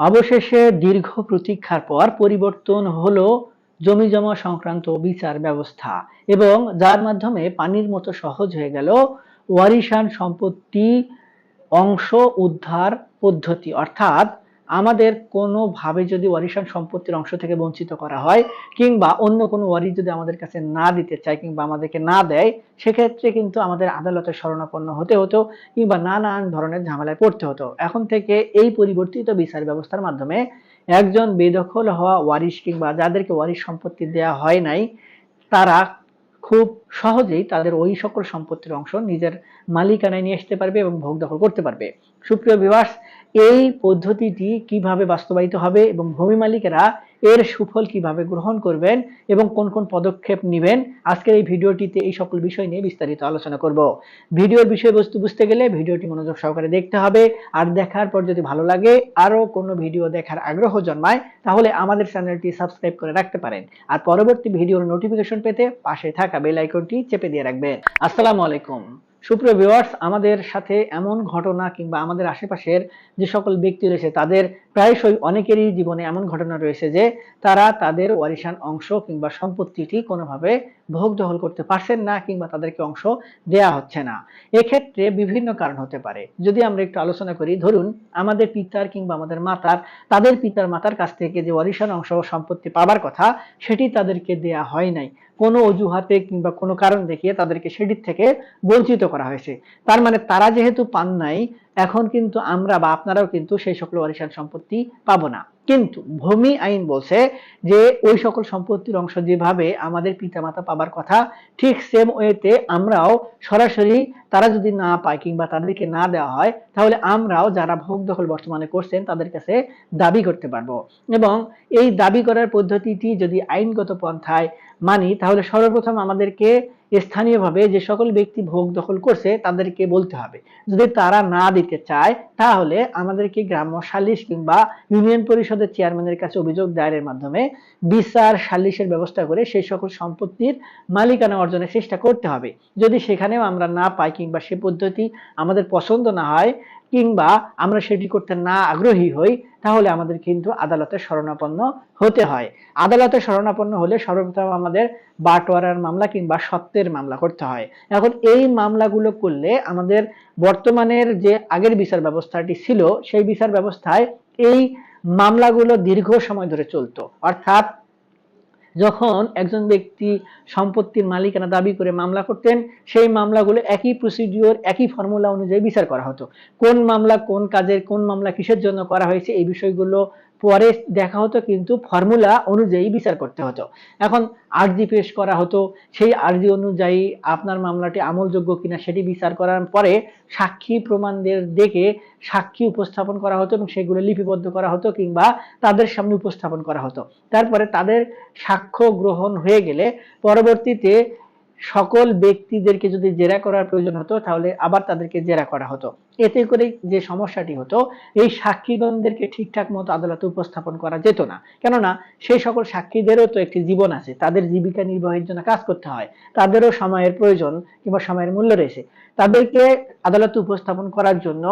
অবশেষে দীর্ঘ প্রতীক্ষার পর পরিবর্তন হলো জমি জমা সংক্রান্ত বিচার ব্যবস্থা এবং যার মাধ্যমে পানির মতো সহজ হয়ে গেল ওয়ারিশান সম্পত্তি অংশ উদ্ধার পদ্ধতি। অর্থাৎ আমাদের কোনোভাবে যদি ওয়ারিশান সম্পত্তির অংশ থেকে বঞ্চিত করা হয়, কিংবা অন্য কোনো ওয়ারিশ যদি আমাদের কাছে না দিতে চায়, কিংবা আমাদেরকে না দেয়, সেক্ষেত্রে কিন্তু আমাদের আদালতে শরণাপন্ন হতে হতো, কিংবা নানান ধরনের ঝামেলায় পড়তে হতো। এখন থেকে এই পরিবর্তিত বিচার ব্যবস্থার মাধ্যমে একজন বেদখল হওয়া ওয়ারিশ, কিংবা যাদেরকে ওয়ারিশ সম্পত্তি দেওয়া হয় নাই, তারা খুব সহজেই তাদের ওই সকল সম্পত্তির অংশ নিজের মালিকানায় নিয়ে আসতে পারবে এবং ভোগ দখল করতে পারবে। সুপ্রিয় বিভাস এই পদ্ধতিটি কীভাবে বাস্তবায়িত হবে এবং ভূমি মালিকেরা এর সুফল কীভাবে গ্রহণ করবেন এবং কোন কোন পদক্ষেপ নেবেন, আজকের এই ভিডিওটিতে এই সকল বিষয় নিয়ে বিস্তারিত আলোচনা করব। ভিডিওর বিষয়বস্তু বুঝতে গেলে ভিডিওটি মনোযোগ সহকারে দেখতে হবে। আর দেখার পর যদি ভালো লাগে আরও কোনো ভিডিও দেখার আগ্রহ জন্মায়, তাহলে আমাদের চ্যানেলটি সাবস্ক্রাইব করে রাখতে পারেন। আর পরবর্তী ভিডিওর নোটিফিকেশন পেতে পাশে থাকা বেল আইকনটি চেপে দিয়ে রাখবেন। আসসালামু আলাইকুম। সুপ্রিয় ভিউয়ার্স আমাদের সাথে এমন ঘটনা কিংবা আমাদের আশেপাশের যে সকল ব্যক্তি রয়েছে, তাদের প্রায়শই অনেকেরই জীবনে এমন ঘটনা রয়েছে যে তারা তাদের ওয়ারিশান অংশ কিংবা সম্পত্তিটি কোনোভাবে ভোগ দখল করতে পারছেন না কিংবা তাদেরকে অংশ দেয়া হচ্ছে না। এক্ষেত্রে বিভিন্ন কারণ হতে পারে। যদি আমরা একটু আলোচনা করি, ধরুন আমাদের পিতার কিংবা আমাদের মাতার, তাদের পিতার মাতার কাছ থেকে যে ওয়ারিশান অংশ সম্পত্তি পাবার কথা, সেটি তাদেরকে দেয়া হয় নাই। কোনো অজুহাতে কিংবা কোনো কারণ দেখিয়ে তাদেরকে সেটির থেকে বঞ্চিত করা হয়েছে। তার মানে তারা যেহেতু পান নাই এখন কিন্তু আমরা বা আপনারাও কিন্তু সেই সকল ওয়ারিশান সম্পত্তি পাবো না। কিন্তু ভূমি আইন বলছে যে ওই সকল সম্পত্তির অংশ যেভাবে আমাদের পিতামাতা পাবার কথা, ঠিক সেম ওয়েতে আমরাও সরাসরি তারা যদি না পায় কিংবা তাদেরকে না দেওয়া হয়, তাহলে আমরাও যারা ভোগ দখল বর্তমানে করছেন তাদের কাছে দাবি করতে পারব। এবং এই দাবি করার পদ্ধতিটি যদি আইনগত পন্থায় মানি, তাহলে সর্বপ্রথম আমাদেরকে স্থানীয়ভাবে যে সকল ব্যক্তি ভোগ দখল করছে, তাদেরকে বলতে হবে। যদি তারা না দিতে চায়, তাহলে আমাদেরকে গ্রাম্য সালিশ কিংবা ইউনিয়ন পরিষদের চেয়ারম্যানের কাছে অভিযোগ দায়েরের মাধ্যমে বিচার, সালিশের ব্যবস্থা করে সেই সকল সম্পত্তির মালিকানা অর্জনের চেষ্টা করতে হবে। যদি সেখানেও আমরা না পাই কিংবা সে পদ্ধতি আমাদের পছন্দ না হয় কিংবা আমরা সেটি করতে না আগ্রহী হই, তাহলে আমাদের কিন্তু আদালতে শরণাপন্ন হতে হয়। আদালতে শরণাপন্ন হলে সর্বপ্রথম আমাদের বাটোয়ারার মামলা কিংবা সত্ত্বের মামলা করতে হয়। এখন এই মামলাগুলো করলে আমাদের বর্তমানের যে আগের বিচার ব্যবস্থাটি ছিল, সেই বিচার ব্যবস্থায় এই মামলাগুলো দীর্ঘ সময় ধরে চলতো। অর্থাৎ যখন একজন ব্যক্তি সম্পত্তির মালিকানা দাবি করে মামলা করতেন, সেই মামলাগুলো একই প্রসিডিওর একই ফর্মুলা অনুযায়ী বিচার করা হতো। কোন মামলা কোন কাজের, কোন মামলা কিসের জন্য করা হয়েছে, এই বিষয়গুলো পরে দেখা হতো কিন্তু ফর্মুলা অনুযায়ী বিচার করতে হতো। এখন আর্জি পেশ করা হতো, সেই আর্জি অনুযায়ী আপনার মামলাটি আমলযোগ্য কিনা সেটি বিচার করার পরে সাক্ষী প্রমাণদের দেখে সাক্ষী উপস্থাপন করা হতো এবং সেগুলো লিপিবদ্ধ করা হতো কিংবা তাদের সামনে উপস্থাপন করা হতো। তারপরে তাদের সাক্ষ্য গ্রহণ হয়ে গেলে পরবর্তীতে সকল ব্যক্তিদেরকে যদি জেরা করার প্রয়োজন হতো, তাহলে আবার তাদেরকে জেরা করা হতো। এতে করে যে সমস্যাটি হতো, এই সাক্ষীগণদেরকে ঠিকঠাক মতো আদালতে উপস্থাপন করা যেত না। কেননা, সেই সকল সাক্ষীদেরও তো একটি জীবন আছে, তাদের জীবিকা নির্বাহের জন্য কাজ করতে হয়, তাদেরও সময়ের প্রয়োজন কিংবা সময়ের মূল্য রয়েছে। তাদেরকে আদালতে উপস্থাপন করার জন্য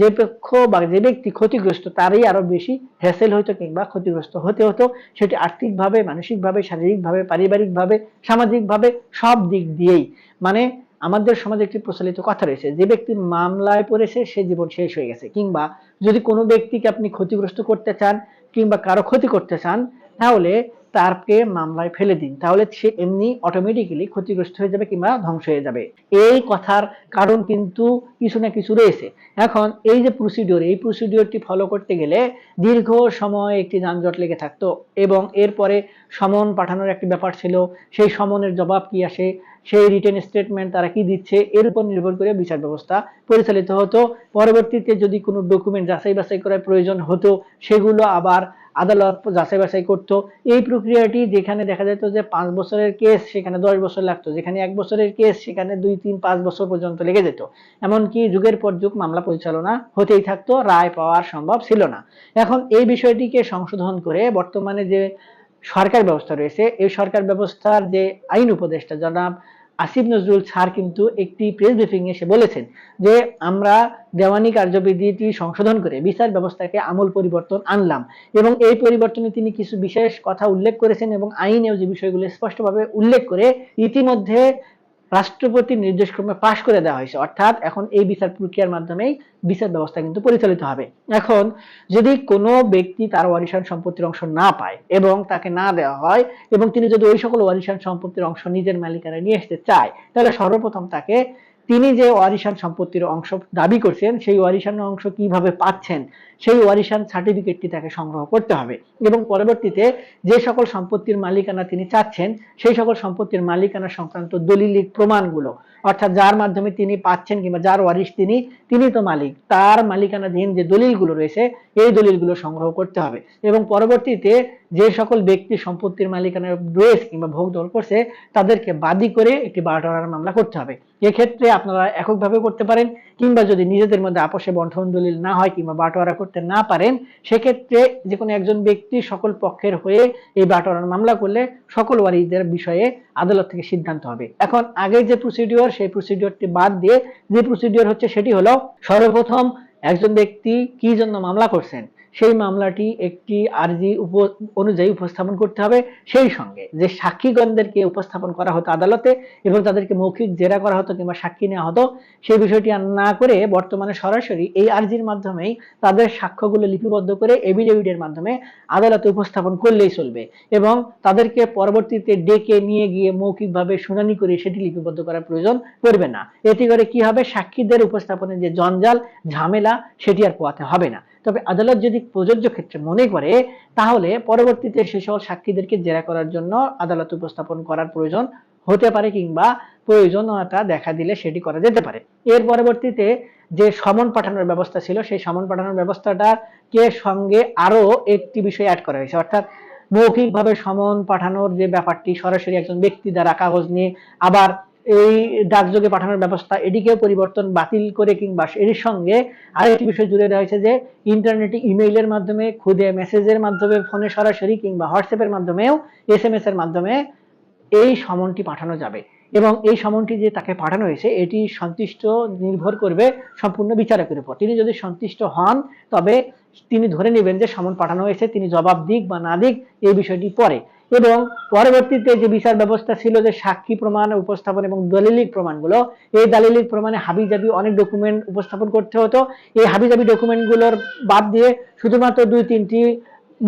যে পক্ষ বা যে ব্যক্তি ক্ষতিগ্রস্ত, তারই আরও বেশি হ্যাসেল হইতো কিংবা ক্ষতিগ্রস্ত হতে হতো। সেটি আর্থিকভাবে, মানসিকভাবে, শারীরিকভাবে, পারিবারিকভাবে, সামাজিকভাবে সব দিক দিয়েই। মানে আমাদের সমাজে একটি প্রচলিত কথা রয়েছে, যে ব্যক্তি মামলায় পড়েছে, সে জীবন শেষ হয়ে গেছে। কিংবা যদি কোনো ব্যক্তিকে আপনি ক্ষতিগ্রস্ত করতে চান, কিংবা কারও ক্ষতি করতে চান, তাহলে তারকে মামলায় ফেলে দিন। তাহলে সে এমনি অটোমেটিক্যালি ক্ষতিগ্রস্ত হয়ে যাবে কিংবা ধ্বংস হয়ে যাবে। এই কথার কারণ কিন্তু কিছু না কিছু রয়েছে। এখন এই যে প্রসিডিওর এই প্রসিডিওরটি ফলো করতে গেলে দীর্ঘ সময় একটি যানজট লেগে থাকতো এবং এরপরে সমন পাঠানোর একটি ব্যাপার ছিল। সেই সমনের জবাব কি আসে? সেই রিটেন স্টেটমেন্ট তারা কি দিচ্ছে, এর উপর নির্ভর করে বিচার ব্যবস্থা পরিচালিত হতো। পরবর্তীতে যদি কোনো ডকুমেন্ট যাচাই বাছাই করার প্রয়োজন হতো, সেগুলো আবার আদালত যাচাই বাছাই করতো। এই প্রক্রিয়াটি যেখানে দেখা যেত যে পাঁচ বছরের কেস সেখানে দশ বছর লাগতো। যেখানে এক বছরের কেস সেখানে দুই, তিন, পাঁচ বছর পর্যন্ত লেগে যেত। এমনকি যুগের পর যুগ মামলা পরিচালনা হতেই থাকতো, রায় পাওয়ার সম্ভব ছিল না। এখন এই বিষয়টিকে সংশোধন করে বর্তমানে যে সরকার ব্যবস্থা রয়েছে। এই সরকার ব্যবস্থার যে আইন উপদেষ্টা জনাব আসিফ নজরুল স্যার কিন্তু একটি প্রেস ব্রিফিং এসে বলেছেন যে, আমরা দেওয়ানি কার্যবিধিটি সংশোধন করে বিচার ব্যবস্থাকে আমূল পরিবর্তন আনলাম। এবং এই পরিবর্তনে তিনি কিছু বিশেষ কথা উল্লেখ করেছেন এবং আইনেও যে বিষয়গুলো স্পষ্টভাবে উল্লেখ করে ইতিমধ্যে রাষ্ট্রপতির নির্দেশক্রমে পাশ করে দেওয়া হয়েছে। অর্থাৎ এখন এই বিচার প্রক্রিয়ার মাধ্যমেই বিচার ব্যবস্থা কিন্তু পরিচালিত হবে। এখন যদি কোনো ব্যক্তি তার ওয়ারিশান সম্পত্তির অংশ না পায় এবং তাকে না দেওয়া হয় এবং তিনি যদি ওই সকল ওয়ারিশান সম্পত্তির অংশ নিজের মালিকানায় নিয়ে আসতে চায়, তাহলে সর্বপ্রথম তাকে তিনি যে ওয়ারিশান সম্পত্তির অংশ দাবি করছেন, সেই ওয়ারিশান অংশ কীভাবে পাচ্ছেন, সেই ওয়ারিশান সার্টিফিকেটটি তাকে সংগ্রহ করতে হবে। এবং পরবর্তীতে যে সকল সম্পত্তির মালিকানা তিনি চাচ্ছেন, সেই সকল সম্পত্তির মালিকানা সংক্রান্ত দলিলিক প্রমাণগুলো, অর্থাৎ যার মাধ্যমে তিনি পাচ্ছেন কিংবা যার ওয়ারিশ তিনি তিনি তো মালিক, তার মালিকানাধীন যে দলিলগুলো রয়েছে, এই দলিলগুলো সংগ্রহ করতে হবে। এবং পরবর্তীতে যে সকল ব্যক্তি সম্পত্তির মালিকানা রয়েছে কিংবা ভোগ দল করছে, তাদেরকে বাদী করে একটি বারোটার মামলা করতে হবে। এক্ষেত্রে আপনারা এককভাবে করতে পারেন, কিংবা যদি নিজেদের মধ্যে আপোষে বন্টন দলিল না হয় কিংবা বাটোয়ারা করতে না পারেন, সেক্ষেত্রে যে কোনো একজন ব্যক্তি সকল পক্ষের হয়ে এই বাটোয়ারার মামলা করলে সকল ওয়ারিসদের বিষয়ে আদালত থেকে সিদ্ধান্ত হবে। এখন আগে যে প্রসিডিওর সেই প্রসিডিওরটি বাদ দিয়ে যে প্রসিডিওর হচ্ছে সেটি হলো, সর্বপ্রথম একজন ব্যক্তি কি জন্য মামলা করছেন? সেই মামলাটি একটি আরজি উপ- অনুযায়ী উপস্থাপন করতে হবে সেই সঙ্গে যে সাক্ষীগণদেরকে উপস্থাপন করা হতো আদালতে এবং তাদেরকে মৌখিক জেরা করা হতো কিংবা সাক্ষী নেওয়া হতো, সেই বিষয়টি আর না করে বর্তমানে সরাসরি এই আর্জির মাধ্যমেই তাদের সাক্ষ্যগুলো লিপিবদ্ধ করে এভিডেভিডের মাধ্যমে আদালতে উপস্থাপন করলেই চলবে এবং তাদেরকে পরবর্তীতে ডেকে নিয়ে গিয়ে মৌখিকভাবে শুনানি করে সেটি লিপিবদ্ধ করার প্রয়োজন পড়বে না। এতে করে কি হবে? সাক্ষীদের উপস্থাপনের যে জঞ্জাল, ঝামেলা, সেটি আর পোয়াতে হবে না। তবে আদালত যদি প্রযোজ্য ক্ষেত্রে মনে করে, তাহলে পরবর্তীতে সেসব সাক্ষীদেরকে জেরা করার জন্য আদালত উপস্থাপন করার প্রয়োজন হতে পারে কিংবা প্রয়োজনীয়তা দেখা দিলে সেটি করা যেতে পারে। এর পরবর্তীতে যে সমন পাঠানোর ব্যবস্থা ছিল, সেই সমন পাঠানোর ব্যবস্থাটাকে সঙ্গে আরও একটি বিষয় অ্যাড করা হয়েছে। অর্থাৎ মৌখিকভাবে সমন পাঠানোর যে ব্যাপারটি, সরাসরি একজন ব্যক্তি দ্বারা কাগজ নিয়ে আবার এই ডাকযোগে পাঠানোর ব্যবস্থা এটিকেও পরিবর্তন বাতিল করে কিংবা এর সঙ্গে আরেকটি বিষয় জুড়ে রয়েছে যে ইন্টারনেটে ইমেইলের মাধ্যমে, খুদে মেসেজের মাধ্যমে ফোনে সরাসরি কিংবা হোয়াটসঅ্যাপের মাধ্যমেও এস এম এস এর মাধ্যমে এই সমনটি পাঠানো যাবে। এবং এই সমনটি যে তাকে পাঠানো হয়েছে, এটি সন্তুষ্ট, নির্ভর করবে সম্পূর্ণ বিচারকের উপর। তিনি যদি সন্তুষ্ট হন, তবে তিনি ধরে নেবেন যে সমন পাঠানো হয়েছে, তিনি জবাব দিক বা না দিক এই বিষয়টি পরে। এবং পরবর্তীতে যে বিচার ব্যবস্থা ছিল যে সাক্ষী প্রমাণ, উপস্থাপন এবং দলিলিক প্রমাণগুলো, এই দলিলিক প্রমাণে হাবিজাবি অনেক ডকুমেন্ট উপস্থাপন করতে হতো। এই হাবিজাবি ডকুমেন্টগুলোর বাদ দিয়ে শুধুমাত্র দুই, তিনটি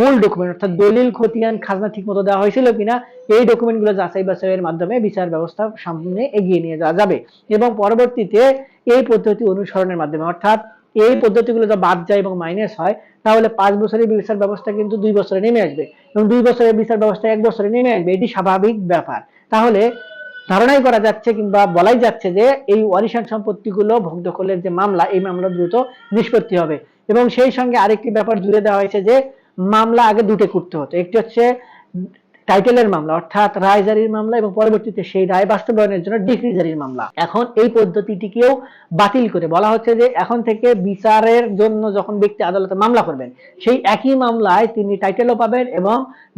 মূল ডকুমেন্ট অর্থাৎ দলিল, খতিয়ান, খাজনা ঠিক মতো দেওয়া হয়েছিল কিনা, এই ডকুমেন্টগুলো যাচাই বাছাইয়ের মাধ্যমে বিচার ব্যবস্থা সামনে এগিয়ে নিয়ে যাওয়া যাবে। এবং পরবর্তীতে এই পদ্ধতি অনুসরণের মাধ্যমে, অর্থাৎ এই পদ্ধতিগুলো যা বাদ যায় এবং মাইনাস হয়, তাহলে পাঁচ বছরের বিচার ব্যবস্থা কিন্তু দুই বছরে নেমে আসবে। এবং দুই বছরের বিচার ব্যবস্থা এক বছরে নেমে আসবে, এটি স্বাভাবিক ব্যাপার। তাহলে ধারণাই করা যাচ্ছে কিংবা বলাই যাচ্ছে যে এই ওয়ারিশান সম্পত্তিগুলো ভোগ দখলের যে মামলা, এই মামলা দ্রুত নিষ্পত্তি হবে। এবং সেই সঙ্গে আরেকটি ব্যাপার জুড়ে দেওয়া হয়েছে যে মামলা আগে দুটো করতে হতো। একটি হচ্ছে টাইটেলের মামলা, অর্থাৎ রায় জারির মামলা এবং পরবর্তীতে সেই রায় বাস্তবায়নের জন্য ডিগ্রি জারির মামলা। এখন এই পদ্ধতিটিকেও বাতিল করে বলা হচ্ছে যে এখন থেকে বিচারের জন্য যখন ব্যক্তি আদালতে মামলা করবেন, সেই একই মামলায় তিনি টাইটেলও পাবেন এবং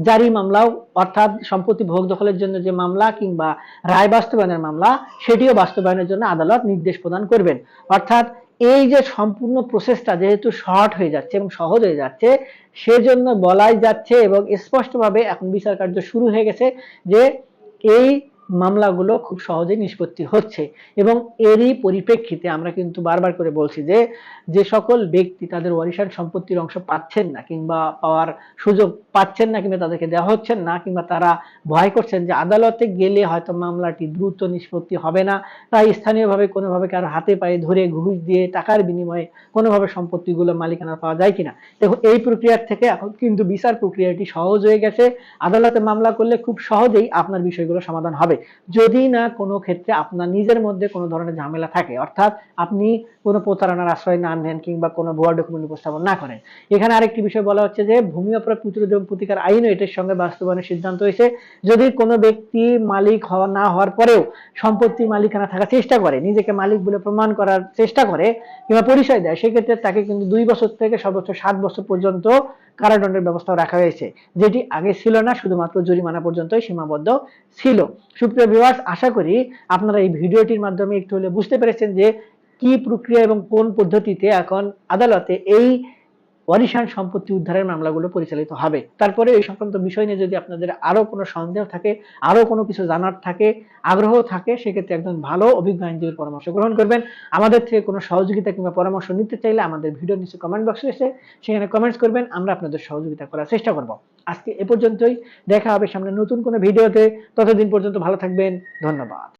জারি মামলাও, অর্থাৎ সম্পত্তি ভোগ দখলের জন্য যে মামলা কিংবা রায় বাস্তবায়নের মামলা, সেটিও বাস্তবায়নের জন্য আদালত নির্দেশ প্রদান করবেন। অর্থাৎ এই যে সম্পূর্ণ প্রসেসটা যেহেতু শর্ট হয়ে যাচ্ছে এবং সহজ হয়ে যাচ্ছে, সেজন্য বলাই যাচ্ছে এবং স্পষ্টভাবে এখন বিচার কার্য শুরু হয়ে গেছে যে এই মামলাগুলো খুব সহজেই নিষ্পত্তি হচ্ছে। এবং এরই পরিপ্রেক্ষিতে আমরা কিন্তু বারবার করে বলছি যে যে সকল ব্যক্তি তাদের ওয়ারিশান সম্পত্তির অংশ পাচ্ছেন না কিংবা পাওয়ার সুযোগ পাচ্ছেন না কিংবা তাদেরকে দেওয়া হচ্ছে না কিংবা তারা ভয় করছেন যে, আদালতে গেলে হয়তো মামলাটি দ্রুত নিষ্পত্তি হবে না। তাই স্থানীয়ভাবে কোনোভাবে কারও হাতে পায়ে ধরে ঘুষ দিয়ে টাকার বিনিময়ে কোনোভাবে সম্পত্তিগুলো মালিকানা পাওয়া যায় কিনা। দেখুন, এই প্রক্রিয়ার থেকে এখন কিন্তু বিচার প্রক্রিয়াটি সহজ হয়ে গেছে। আদালতে মামলা করলে খুব সহজেই আপনার বিষয়গুলো সমাধান হবে। যদি না কোনো ক্ষেত্রে আপনার নিজের মধ্যে কোনো ধরনের ঝামেলা থাকে, অর্থাৎ আপনি কোনো প্রতারণার আশ্রয় না নেন কিংবা কোনো ভুয়া ডকুমেন্ট উপস্থাপন না করেন। এখানে আরেকটি বিষয় বলা হচ্ছে যে, ভূমি অপরাধ প্রতিরোধ এবং প্রতিকার আইনও এটার সঙ্গে বাস্তবায়নের সিদ্ধান্ত হয়েছে। যদি কোনো ব্যক্তি মালিক হওয়া না হওয়ার পরেও সম্পত্তি মালিকানা থাকার চেষ্টা করে, নিজেকে মালিক বলে প্রমাণ করার চেষ্টা করে কিংবা পরিচয় দেয়, সেক্ষেত্রে তাকে কিন্তু দুই বছর থেকে সর্বোচ্চ সাত বছর পর্যন্ত কারাদণ্ডের ব্যবস্থা রাখা হয়েছে, যেটি আগে ছিল না, শুধুমাত্র জরিমানা পর্যন্তই সীমাবদ্ধ ছিল। সুপ্রিয় ভিউয়ার্স আশা করি আপনারা এই ভিডিওটির মাধ্যমে একটু হলে বুঝতে পেরেছেন যে কি প্রক্রিয়া এবং কোন পদ্ধতিতে এখন আদালতে এই ওয়ারিশান সম্পত্তি উদ্ধারের মামলাগুলো পরিচালিত হবে। তারপরে এই সংক্রান্ত বিষয় নিয়ে যদি আপনাদের আরও কোনো সন্দেহ থাকে আরও কোনো কিছু জানার থাকে, আগ্রহ থাকে, সেক্ষেত্রে একজন ভালো অভিজ্ঞ আইনজীবীর পরামর্শ গ্রহণ করবেন। আমাদের থেকে কোনো সহযোগিতা কিংবা পরামর্শ নিতে চাইলে আমাদের ভিডিও নিচে কমেন্ট বক্সে এসে সেখানে কমেন্টস করবেন। আমরা আপনাদের সহযোগিতা করার চেষ্টা করব। আজকে এ পর্যন্তই। দেখা হবে সামনে নতুন কোনো ভিডিওতে। ততদিন পর্যন্ত ভালো থাকবেন। ধন্যবাদ।